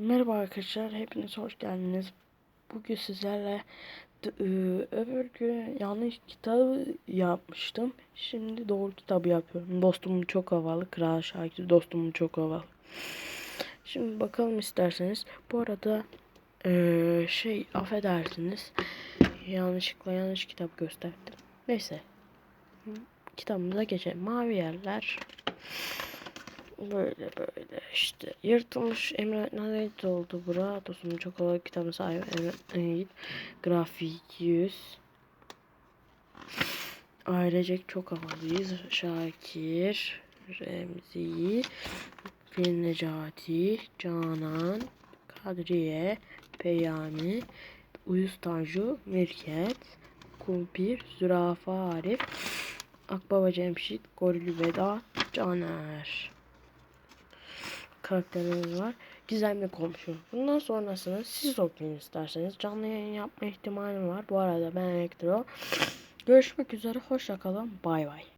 Merhaba arkadaşlar, hepiniz hoş geldiniz. Bugün sizlerle ıı, öbür gün yanlış kitabı yapmıştım. Şimdi doğru kitabı yapıyorum. Dostum çok havalı, Kral Şakir dostum çok havalı. Şimdi bakalım isterseniz. Bu arada eee, şey affedersiniz. Yanlışlıkla yanlış kitap gösterdim. Neyse. Kitabımıza geçelim. Mavi yerler. Böyle böyle işte yırtılmış Emre Nadet oldu bura. Dostum çok havalı kitabın sahibi Emre. Grafik 100. Ailecek çok havalıyız. Şakir, Remzi, Fil Necati, Canan, Kadriye, Peyami, Uyuz Tanju, Mirket, Kumpir, Zürafa Arif, Akbaba Cemşit, Goril Veda, Caner karakterimiz var. Gizemli komşu. Bundan sonrasını siz okuyun isterseniz. Canlı yayın yapma ihtimalim var. Bu arada ben Elektro. Görüşmek üzere. Hoşça kalın. Bay bay.